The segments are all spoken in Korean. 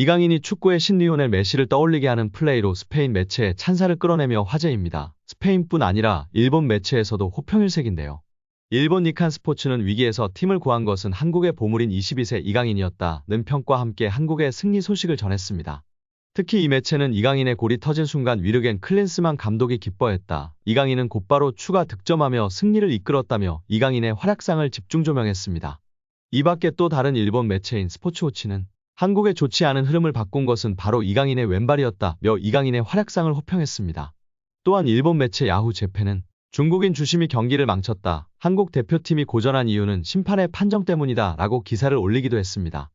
이강인이 축구의 신리오넬 메시를 떠올리게 하는 플레이로 스페인 매체에 찬사를 끌어내며 화제입니다. 스페인뿐 아니라 일본 매체에서도 호평일색인데요. 일본 니칸 스포츠는 위기에서 팀을 구한 것은 한국의 보물인 22세 이강인이었다는 평과 함께 한국의 승리 소식을 전했습니다. 특히 이 매체는 이강인의 골이 터진 순간 위르겐 클린스만 감독이 기뻐했다. 이강인은 곧바로 추가 득점하며 승리를 이끌었다며 이강인의 활약상을 집중 조명했습니다. 이 밖에 또 다른 일본 매체인 스포츠워치는 한국의 좋지 않은 흐름을 바꾼 것은 바로 이강인의 왼발이었다며 이강인의 활약상을 호평했습니다. 또한 일본 매체 야후 재팬은 중국인 주심이 경기를 망쳤다. 한국 대표팀이 고전한 이유는 심판의 판정 때문이다 라고 기사를 올리기도 했습니다.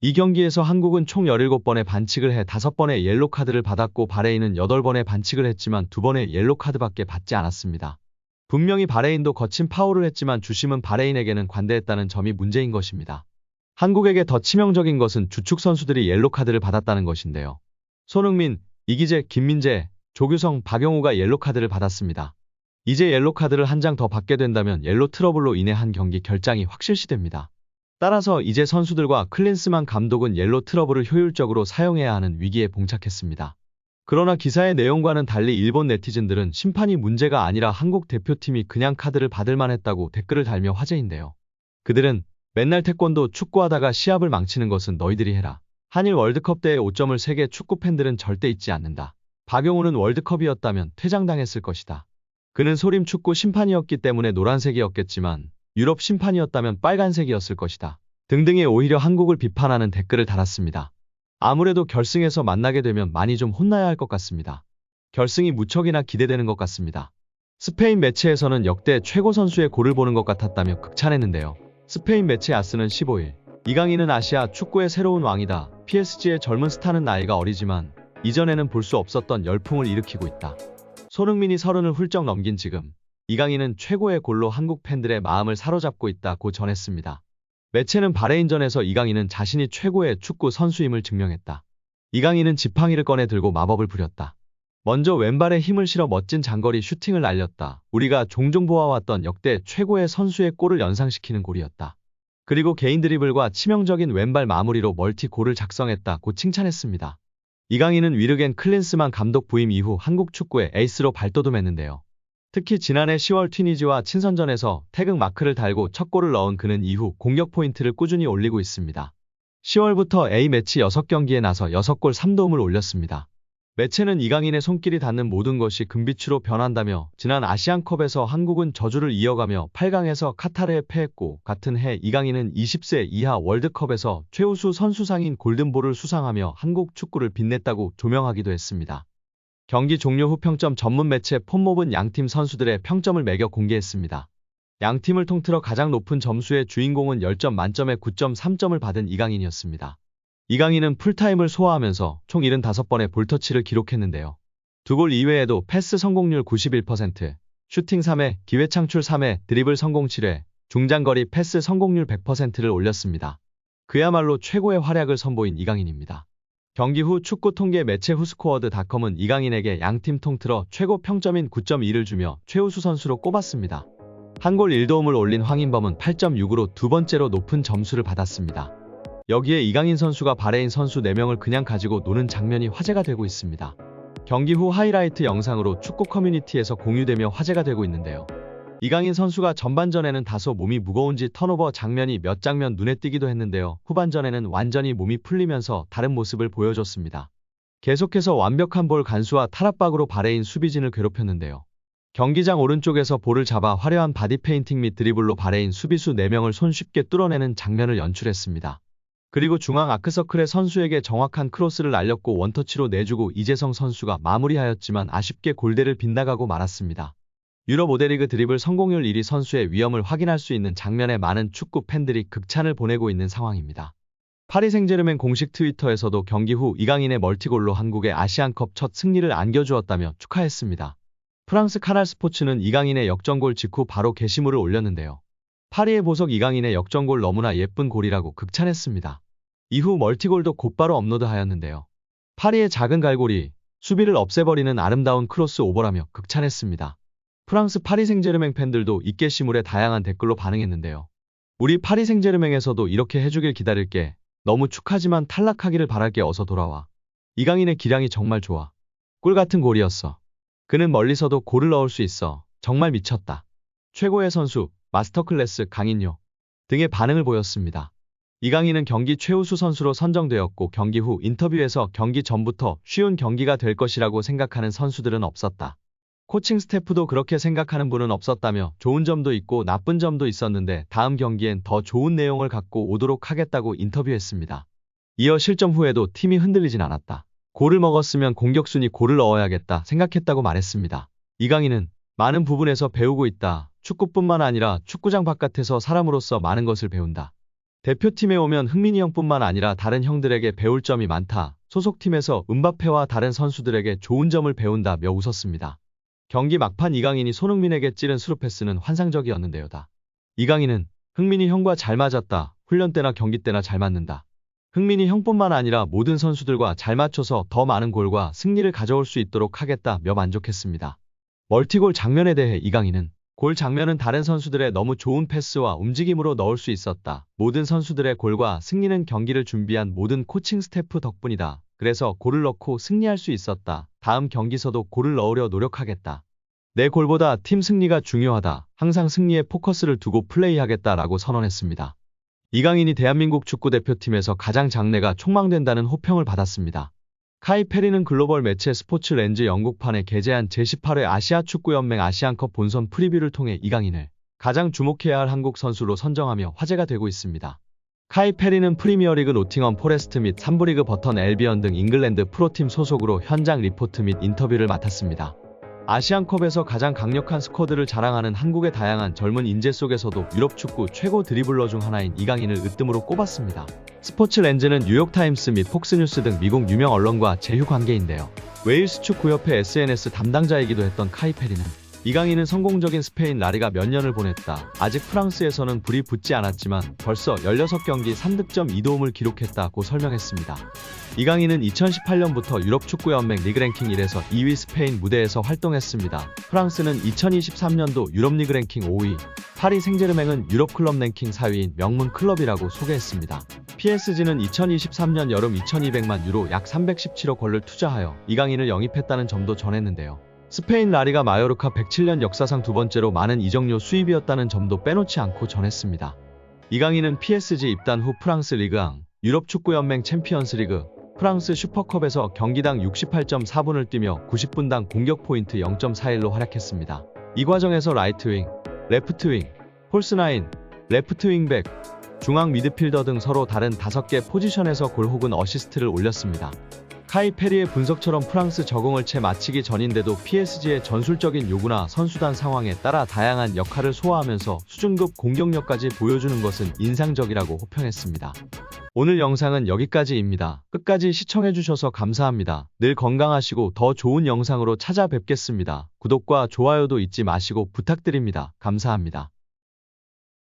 이 경기에서 한국은 총 17번의 반칙을 해 5번의 옐로 카드를 받았고 바레인은 8번의 반칙을 했지만 2번의 옐로 카드밖에 받지 않았습니다. 분명히 바레인도 거친 파울을 했지만 주심은 바레인에게는 관대했다는 점이 문제인 것입니다. 한국에게 더 치명적인 것은 주축 선수들이 옐로 카드를 받았다는 것인데요. 손흥민, 이기재, 김민재, 조규성, 박영우가 옐로 카드를 받았습니다. 이제 옐로 카드를 한 장 더 받게 된다면 옐로 트러블로 인해 한 경기 결장이 확실시 됩니다. 따라서 이제 선수들과 클린스만 감독은 옐로 트러블을 효율적으로 사용해야 하는 위기에 봉착했습니다. 그러나 기사의 내용과는 달리 일본 네티즌들은 심판이 문제가 아니라 한국 대표팀이 그냥 카드를 받을 만했다고 댓글을 달며 화제인데요. 그들은 맨날 태권도 축구하다가 시합을 망치는 것은 너희들이 해라. 한일 월드컵 때의 5점을 세계 축구 팬들은 절대 잊지 않는다. 박용우는 월드컵이었다면 퇴장당했을 것이다. 그는 소림 축구 심판이었기 때문에 노란색이었겠지만 유럽 심판이었다면 빨간색이었을 것이다. 등등의 오히려 한국을 비판하는 댓글을 달았습니다. 아무래도 결승에서 만나게 되면 많이 좀 혼나야 할 것 같습니다. 결승이 무척이나 기대되는 것 같습니다. 스페인 매체에서는 역대 최고 선수의 골을 보는 것 같았다며 극찬했는데요. 스페인 매체 아스는 15일 이강인은 아시아 축구의 새로운 왕이다. PSG의 젊은 스타는 나이가 어리지만 이전에는 볼 수 없었던 열풍을 일으키고 있다. 손흥민이 서른을 훌쩍 넘긴 지금 이강인은 최고의 골로 한국 팬들의 마음을 사로잡고 있다고 전했습니다. 매체는 바레인전에서 이강인은 자신이 최고의 축구 선수임을 증명했다. 이강인은 지팡이를 꺼내 들고 마법을 부렸다. 먼저 왼발에 힘을 실어 멋진 장거리 슈팅을 날렸다. 우리가 종종 보아왔던 역대 최고의 선수의 골을 연상시키는 골이었다. 그리고 개인 드리블과 치명적인 왼발 마무리로 멀티 골을 작성했다고 칭찬했습니다. 이강인은 위르겐 클린스만 감독 부임 이후 한국 축구의 에이스로 발돋움했는데요. 특히 지난해 10월 튀니지와 친선전에서 태극 마크를 달고 첫 골을 넣은 그는 이후 공격 포인트를 꾸준히 올리고 있습니다. 10월부터 A매치 6경기에 나서 6골 3도움을 올렸습니다. 매체는 이강인의 손길이 닿는 모든 것이 금빛으로 변한다며 지난 아시안컵에서 한국은 저주를 이어가며 8강에서 카타르에 패했고 같은 해 이강인은 20세 이하 월드컵에서 최우수 선수상인 골든볼을 수상하며 한국 축구를 빛냈다고 조명하기도 했습니다. 경기 종료 후 평점 전문 매체 폰몹은 양팀 선수들의 평점을 매겨 공개했습니다. 양팀을 통틀어 가장 높은 점수의 주인공은 10점 만점에 9.3점을 받은 이강인이었습니다. 이 강인은 풀타임을 소화하면서 총 75번의 볼터치를 기록했는데요. 두 골 이외에도 패스 성공률 91%, 슈팅 3회, 기회 창출 3회, 드리블 성공 7회, 중장거리 패스 성공률 100%를 올렸습니다. 그야말로 최고의 활약을 선보인 이강인입니다. 경기 후 축구 통계 매체 후스코어드닷컴은 이강인에게 양팀 통틀어 최고 평점인 9.2를 주며 최우수 선수로 꼽았습니다. 한 골 1도움을 올린 황인범은 8.6으로 두 번째로 높은 점수를 받았습니다. 여기에 이강인 선수가 바레인 선수 4명을 그냥 가지고 노는 장면이 화제가 되고 있습니다. 경기 후 하이라이트 영상으로 축구 커뮤니티에서 공유되며 화제가 되고 있는데요. 이강인 선수가 전반전에는 다소 몸이 무거운지 턴오버 장면이 몇 장면 눈에 띄기도 했는데요. 후반전에는 완전히 몸이 풀리면서 다른 모습을 보여줬습니다. 계속해서 완벽한 볼 간수와 탈압박으로 바레인 수비진을 괴롭혔는데요. 경기장 오른쪽에서 볼을 잡아 화려한 바디 페인팅 및 드리블로 바레인 수비수 4명을 손쉽게 뚫어내는 장면을 연출했습니다. 그리고 중앙 아크서클의 선수에게 정확한 크로스를 날렸고 원터치로 내주고 이재성 선수가 마무리하였지만 아쉽게 골대를 빗나가고 말았습니다. 유럽 모델리그 드리블 성공률 1위 선수의 위험을 확인할 수 있는 장면에 많은 축구 팬들이 극찬을 보내고 있는 상황입니다. 파리 생제르맹 공식 트위터에서도 경기 후 이강인의 멀티골로 한국의 아시안컵 첫 승리를 안겨주었다며 축하했습니다. 프랑스 카날 스포츠는 이강인의 역전골 직후 바로 게시물을 올렸는데요. 파리의 보석 이강인의 역전골 너무나 예쁜 골이라고 극찬했습니다. 이후 멀티골도 곧바로 업로드하였는데요. 파리의 작은 갈골이 수비를 없애버리는 아름다운 크로스 오버라며 극찬했습니다. 프랑스 파리 생제르맹 팬들도 이 게시물에 다양한 댓글로 반응했는데요. 우리 파리 생제르맹에서도 이렇게 해주길 기다릴게. 너무 축하지만 탈락하기를 바랄게 어서 돌아와. 이강인의 기량이 정말 좋아. 꿀 같은 골이었어. 그는 멀리서도 골을 넣을 수 있어. 정말 미쳤다. 최고의 선수, 마스터클래스 강인요 등의 반응을 보였습니다. 이강인은 경기 최우수 선수로 선정되었고 경기 후 인터뷰에서 경기 전부터 쉬운 경기가 될 것이라고 생각하는 선수들은 없었다. 코칭 스태프도 그렇게 생각하는 분은 없었다며 좋은 점도 있고 나쁜 점도 있었는데 다음 경기엔 더 좋은 내용을 갖고 오도록 하겠다고 인터뷰했습니다. 이어 실점 후에도 팀이 흔들리진 않았다. 골을 먹었으면 공격순위 골을 넣어야겠다 생각했다고 말했습니다. 이강인은 많은 부분에서 배우고 있다. 축구뿐만 아니라 축구장 바깥에서 사람으로서 많은 것을 배운다. 대표팀에 오면 흥민이 형뿐만 아니라 다른 형들에게 배울 점이 많다. 소속팀에서 은바페와 다른 선수들에게 좋은 점을 배운다며 웃었습니다. 경기 막판 이강인이 손흥민에게 찌른 스루 패스는 환상적이었는데요다. 이강인은 흥민이 형과 잘 맞았다. 훈련 때나 경기 때나 잘 맞는다. 흥민이 형뿐만 아니라 모든 선수들과 잘 맞춰서 더 많은 골과 승리를 가져올 수 있도록 하겠다며 만족했습니다. 멀티골 장면에 대해 이강인은 골 장면은 다른 선수들의 너무 좋은 패스와 움직임으로 넣을 수 있었다. 모든 선수들의 골과 승리는 경기를 준비한 모든 코칭 스태프 덕분이다. 그래서 골을 넣고 승리할 수 있었다. 다음 경기서도 골을 넣으려 노력하겠다. 내 골보다 팀 승리가 중요하다. 항상 승리에 포커스를 두고 플레이하겠다라고 선언했습니다. 이강인이 대한민국 축구대표팀에서 가장 장래가 촉망된다는 호평을 받았습니다. 카이 페리는 글로벌 매체 스포츠 렌즈 영국판에 게재한 제18회 아시아 축구연맹 아시안컵 본선 프리뷰를 통해 이강인을 가장 주목해야 할 한국 선수로 선정하며 화제가 되고 있습니다. 카이 페리는 프리미어리그 노팅엄 포레스트 및 3부 리그 버턴 엘비언 등 잉글랜드 프로팀 소속으로 현장 리포트 및 인터뷰를 맡았습니다. 아시안컵에서 가장 강력한 스쿼드를 자랑하는 한국의 다양한 젊은 인재 속에서도 유럽 축구 최고 드리블러 중 하나인 이강인을 으뜸으로 꼽았습니다. 스포츠 렌즈는 뉴욕타임스 및 폭스뉴스 등 미국 유명 언론과 제휴 관계인데요. 웨일스 축구협회 SNS 담당자이기도 했던 카이 페리는 이강인은 성공적인 스페인 라리가 몇 년을 보냈다. 아직 프랑스에서는 불이 붙지 않았지만 벌써 16경기 3득점 2도움을 기록했다고 설명했습니다. 이강인은 2018년부터 유럽 축구 연맹 리그 랭킹 1에서 2위 스페인 무대에서 활동했습니다. 프랑스는 2023년도 유럽 리그 랭킹 5위, 파리 생제르맹은 유럽 클럽 랭킹 4위인 명문 클럽이라고 소개했습니다. PSG는 2023년 여름 2200만 유로 약 317억 원을 투자하여 이강인을 영입했다는 점도 전했는데요. 스페인 라리가 마요르카 107년 역사상 두 번째로 많은 이적료 수입이었다는 점도 빼놓지 않고 전했습니다. 이강인은 PSG 입단 후 프랑스 리그앙, 유럽 축구연맹 챔피언스 리그, 프랑스 슈퍼컵에서 경기당 68.4분을 뛰며 90분당 공격 포인트 0.41로 활약했습니다. 이 과정에서 라이트 윙, 레프트 윙, 폴스나인, 레프트 윙백, 중앙 미드필더 등 서로 다른 5개 포지션에서 골 혹은 어시스트를 올렸습니다. 카이 페리의 분석처럼 프랑스 적응을 채 마치기 전인데도 PSG의 전술적인 요구나 선수단 상황에 따라 다양한 역할을 소화하면서 수준급 공격력까지 보여주는 것은 인상적이라고 호평했습니다. 오늘 영상은 여기까지입니다. 끝까지 시청해주셔서 감사합니다. 늘 건강하시고 더 좋은 영상으로 찾아뵙겠습니다. 구독과 좋아요도 잊지 마시고 부탁드립니다. 감사합니다.